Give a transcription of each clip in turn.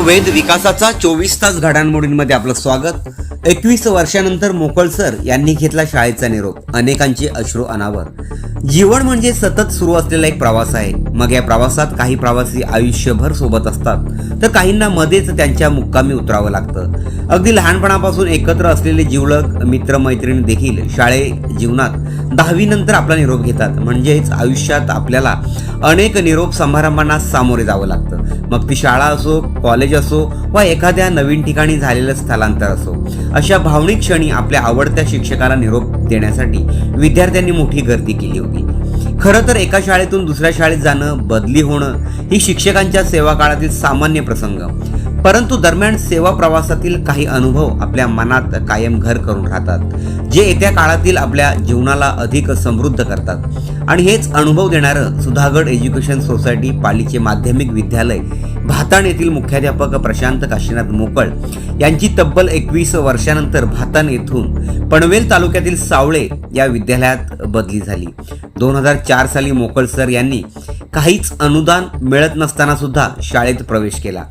वेद विकासाचा चोवीस तास घडामोडींमध्ये आपलं स्वागत. एकवीस वर्षानंतर मोकळसर यांनी घेतला शाळेचा निरोप अनेकांचे अश्रू अनावर. जीवन म्हणजे सतत सुरू असलेला एक प्रवास आहे. मग या प्रवासात काही प्रवासी आयुष्यभर सोबत असतात. तर काहींना मध्येच त्यांच्या मुक्कामी उतरावं लागतं. अगदी लहानपणापासून एकत्र असलेले जिवलग मित्रमैत्रिणी देखील शाळे जीवनात दहावीनंतर आपला निरोप घेतात. म्हणजेच आयुष्यात आपल्याला अनेक निरोप समारंभांना सामोरे जावं लागतं. मग ती शाळा असो कॉलेज असो वा एखाद्या नवीन ठिकाणी झालेलं स्थलांतर असो. अशा भावनिक क्षणी आपल्या आवडत्या शिक्षकाला निरोप देण्यासाठी विद्यार्थ्यांनी मोठी गर्दी केली होती. खरं तर एका शाळेतून दुसऱ्या शाळेत जाणं बदली होणं ही शिक्षकांच्या सेवा काळातील सामान्य प्रसंग. परंतु दरम्यान सेवा प्रवासातील काही अनुभव आपल्या मनात कायम घर करून राहतात जे येत्या काळातील आपल्या जीवनाला अधिक समृद्ध करतात. आणि हेच अनुभव देणारं सुधागड एज्युकेशन सोसायटी पालीचे माध्यमिक विद्यालय भाताण येथील मुख्याध्यापक प्रशांत काशीनाथ मोकळ यांची तब्बल एकवीस वर्षानंतर भाताण येथून पनवेल तालुक्यातील सावळे या विद्यालयात बदली झाली. दोन हजार चार साली मोकळ सर यांनी काहीच अनुदान मिळत नसताना सुद्धा शाळेत प्रवेश केला.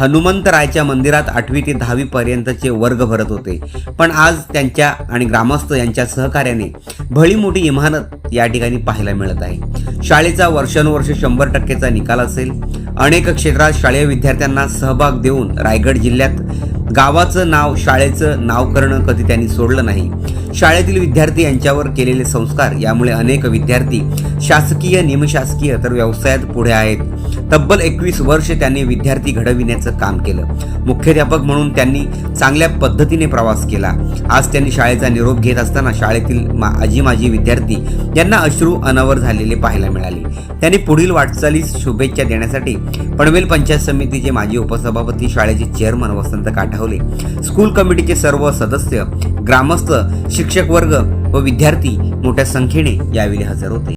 हनुमंतरायच्या मंदिरात आठवी ते दहावी पर्यंतचे वर्ग भरत होते. पण आज त्यांच्या आणि ग्रामस्थ यांच्या सहकार्याने भली मोठी इमारत या ठिकाणी पाहायला मिळत आहे. शाळेचा वर्षानुवर्ष शंभर टक्केचा निकाल असेल. अनेक क्षेत्रात शालेय विद्यार्थ्यांना सहभाग देऊन रायगड जिल्ह्यात गावाचं नाव शाळेचं नाव करणं कधी त्यांनी सोडलं नाही. शाळेतील विद्यार्थी यांच्यावर केलेले संस्कार यामुळे अनेक विद्यार्थी शासकीय निमशासकीय तर व्यवसायात पुढे आहेत. तब्बल एकवीस वर्ष त्यांनी विद्यार्थी घडविण्याचं काम केलं. मुख्याध्यापक म्हणून त्यांनी चांगल्या पद्धतीने प्रवास केला. आज त्यांनी शाळेचा निरोप घेत असताना शाळेतील मा आजी माजी विद्यार्थी यांना अश्रू अनावर झालेले पाहायला मिळाले. त्यांनी पुढील वाटचालीस शुभेच्छा देण्यासाठी पनवेल पंचायत समितीचे माजी उपसभापती शाळेचे चेअरमन वसंत काठावले स्कूल कमिटीचे सर्व सदस्य ग्रामस्थ शिक्षक वर्ग व विद्यार्थी मोठ्या संख्येने यावेळी हजर होते.